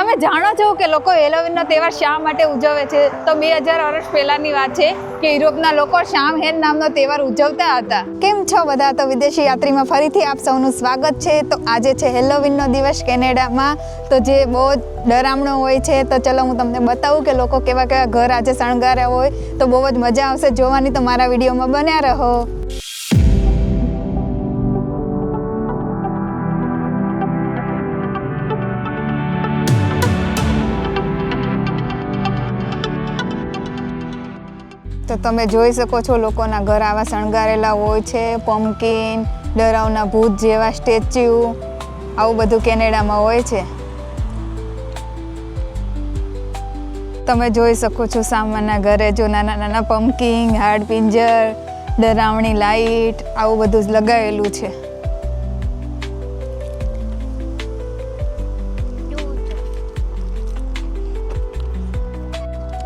તમે જાણો છો કે લોકો હેલોવીનનો તહેવાર શા માટે ઉજવે છે? તો બે હજાર વર્ષ પહેલાંની વાત છે કે યુરોપના લોકો શામ હેન નામનો તહેવાર ઉજવતા હતા. કેમ છો બધા? તો વિદેશી યાત્રીમાં ફરીથી આપ સૌનું સ્વાગત છે. તો આજે છે હેલોવીનનો દિવસ કેનેડામાં. તો જે બહુ ડરામણો હોય છે, તો ચલો હું તમને બતાવું કે લોકો કેવા કેવા ઘર આજે શણગાર્યા હોય. તો બહુ જ મજા આવશે. જોવાની તો મારા વિડીયોમાં બન્યા રહો. તો તમે જોઈ શકો છો લોકોના ઘર આવા શણગારેલા હોય છે પમ્પકિન ડરાવના ભૂત જેવા સ્ટેચ્યુ, આવું બધું કેનેડામાં હોય છે. તમે જોઈ શકો છો સામાના ઘરે જો નાના નાના પમ્પકિંગ હાડ પિંજર ડરાવણી લાઈટ, આવું બધું લગાવેલું છે.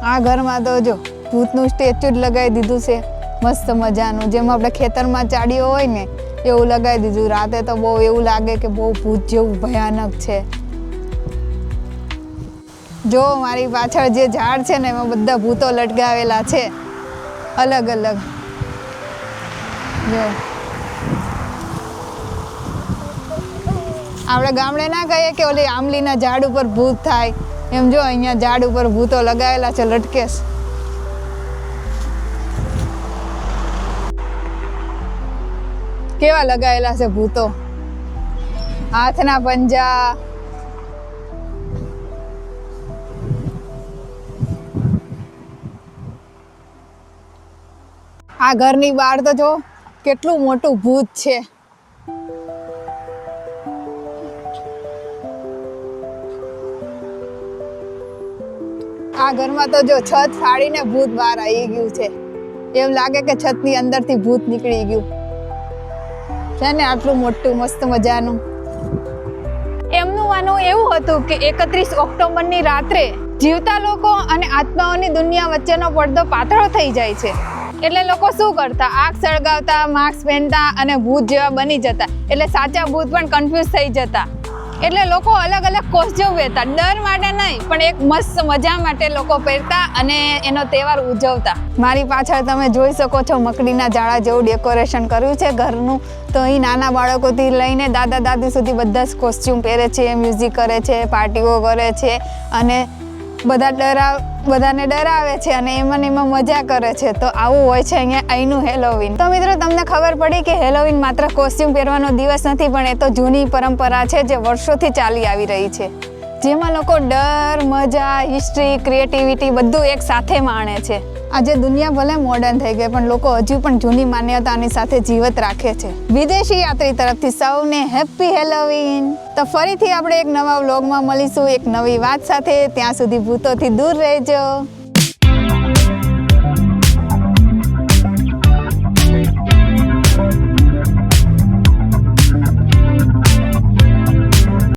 આ ઘરમાં તો જો ભૂતનું સ્ટેચ્યુ જ લગાવી દીધું છે. મસ્ત મજાનું. જેમ આપણે ખેતરમાં ચાડ્યો હોય ને, એવું લગાવી દીધું. રાતે તો બહુ એવું લાગે કે બહુ ભૂત જેવું ભયાનક છે. જો, મારી પાછળ જે ઝાડ છે ને, એમાં બધા ભૂતો લટકાવેલા છે. અલગ અલગ. જો. આપણે ગામડે ના કહીએ કે ઓલી આંબલીના ઝાડ ઉપર ભૂત થાય. એમ જો, અહીંયા ઝાડ ઉપર ભૂતો લગાવેલા છે લટકેશ કેવા લગાયેલા છે ભૂતો? હાથના પંજા. આ ઘરની બહાર તો જો, કેટલું મોટું ભૂત છે. આ ઘરમાં તો જો છત ફાડીને ભૂત બહાર આવી ગયું છે. એમ લાગે કે છતની અંદરથી ભૂત નીકળી ગયું. છે ને આટલું મોટું, મસ્ત મજાનું. એમનું માનવું એવું હતું કે એકત્રીસ ઓક્ટોબરની રાત્રે જીવતા લોકો અને આત્માઓની દુનિયા વચ્ચેનો પડદો પાતળો થઈ જાય છે. એટલે લોકો શું કરતા? આગ સળગાવતા, માસ્ક પહેરતા અને ભૂત જેવા બની જતા. એટલે સાચા ભૂત પણ કન્ફ્યુઝ થઈ જતા. એટલે લોકો અલગ અલગ કોસ્ચ્યુમ પહેરતા. ડર માટે નહીં, પણ એક મસ્ત મજા માટે લોકો પહેરતા અને એનો તહેવાર ઉજવતા. મારી પાછળ તમે જોઈ શકો છો મકડીના ઝાડા જેવું ડેકોરેશન કર્યું છે ઘરનું. તો અહીં નાના બાળકોથી લઈને દાદા દાદી સુધી બધા જ કોસ્ચ્યુમ પહેરે છે મ્યુઝિક કરે છે પાર્ટીઓ કરે છે અને બધા ડરાવ બધાને ડરાવે છે અને એમાં એમાં મજા કરે છે. તો આવું હોય છે અહીંયા અહીંનું હેલોવીન તો મિત્રો, તમને ખબર પડી કે હેલોવીન માત્ર કોસ્ટ્યુમ પહેરવાનો દિવસ નથી, પણ એ તો જૂની પરંપરા છે જે વર્ષોથી ચાલી આવી રહી છે. જેમાં લોકો ડર, મજા હિસ્ટ્રી ક્રિએટિવિટી બધું એક સાથે માણે છે. આજે દુનિયા ભલે મોડર્ન થઈ ગઈ, પણ લોકો હજુ પણ જૂની માન્યતાની સાથે જીવત રાખે છે. વિદેશી યાત્રી તરફથી સૌને હેપી હેલોવીન તો ફરીથી આપણે એક નવા વ્લોગમાં મળીશું, એક નવી વાત સાથે. ત્યાં સુધી ભૂતોથી દૂર રહેજો.